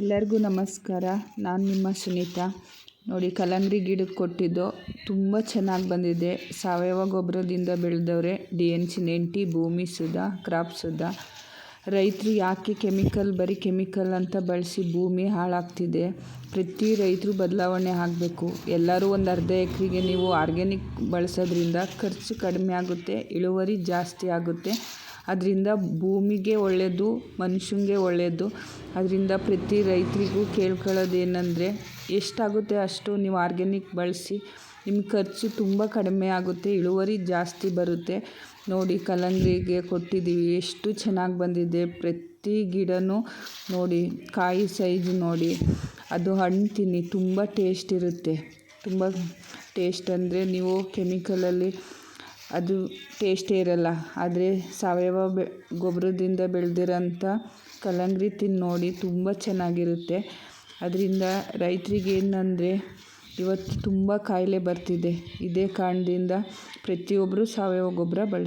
ಎಲ್ಲರಿಗೂ ನಮಸ್ಕಾರ. ನಾನು ನಿಮ್ಮ ಸುನೀತಾ. ನೋಡಿ ಕಲಂಗ್ರಿ ಗಿಡಕ್ಕೆ ಕೊಟ್ಟಿದ್ದು ತುಂಬ ಚೆನ್ನಾಗಿ ಬಂದಿದೆ. ಸಾವಯವ ಗೊಬ್ಬರದಿಂದ ಬೆಳೆದವ್ರೆ. ಡಿ ಎನ್ ಸಿ ನೆಂಟಿ, ಭೂಮಿ ಸುಧಾ, ಕ್ರಾಪ್ ಸುಧಾ. ರೈತರು ಯಾಕೆ ಕೆಮಿಕಲ್, ಬರೀ ಕೆಮಿಕಲ್ ಅಂತ ಬಳಸಿ ಭೂಮಿ ಹಾಳಾಗ್ತಿದೆ? ಪ್ರತಿ ರೈತರು ಬದಲಾವಣೆ ಆಗಬೇಕು. ಎಲ್ಲರೂ ಒಂದು ಅರ್ಧ ಎಕರೆಗೆ ನೀವು ಆರ್ಗ್ಯಾನಿಕ್ ಬಳಸೋದ್ರಿಂದ ಖರ್ಚು ಕಡಿಮೆ ಆಗುತ್ತೆ, ಇಳುವರಿ ಜಾಸ್ತಿ ಆಗುತ್ತೆ. ಅದರಿಂದ ಭೂಮಿಗೆ ಒಳ್ಳೆಯದು ಮನುಷ್ಯನಿಗೆ ಒಳ್ಳೆಯದು. ಅದರಿಂದ ಪ್ರತಿ ರೈತರಿಗೂ ಕೇಳ್ಕೊಳ್ಳೋದು ಏನಂದರೆ ಎಷ್ಟಾಗುತ್ತೆ ಅಷ್ಟು ನೀವು ಆರ್ಗ್ಯಾನಿಕ್ ಬಳಸಿ, ನಿಮ್ಮ ಖರ್ಚು ತುಂಬ ಕಡಿಮೆ ಆಗುತ್ತೆ, ಇಳುವರಿ ಜಾಸ್ತಿ ಬರುತ್ತೆ. ನೋಡಿ ಕಲ್ಲಂಗಡಿಗೆ ಕೊಟ್ಟಿದ್ದೀವಿ, ಎಷ್ಟು ಚೆನ್ನಾಗಿ ಬಂದಿದೆ. ಪ್ರತಿ ಗಿಡನೂ ನೋಡಿ, ಕಾಯಿ ಸೈಜ್ ನೋಡಿ, ಅದು ಹಣ್ಣು ತಿನ್ನಿ, ತುಂಬ ಟೇಸ್ಟ್ ಇರುತ್ತೆ. ತುಂಬ ಟೇಸ್ಟ್ ಅಂದರೆ ನೀವು ಕೆಮಿಕಲಲ್ಲಿ ಅದು ಟೇಸ್ಟೇ ಇರಲ್ಲ. ಆದರೆ ಸಾವಯವ ಬೆ, ಗೊಬ್ಬರದಿಂದ ಬೆಳೆದಿರೋಂಥ ಕಲ್ಲಂಗಡಿ ತಿಂದು ನೋಡಿ ತುಂಬ ಚೆನ್ನಾಗಿರುತ್ತೆ. ಅದರಿಂದ ರೈತರಿಗೆ ಏನಂದರೆ ಇವತ್ತು ತುಂಬ ಕಾಯಿಲೆ ಬರ್ತಿದೆ. ಇದೇ ಕಾರಣದಿಂದ ಪ್ರತಿಯೊಬ್ಬರು ಸಾವಯವ ಗೊಬ್ಬರ ಬಳಸಿ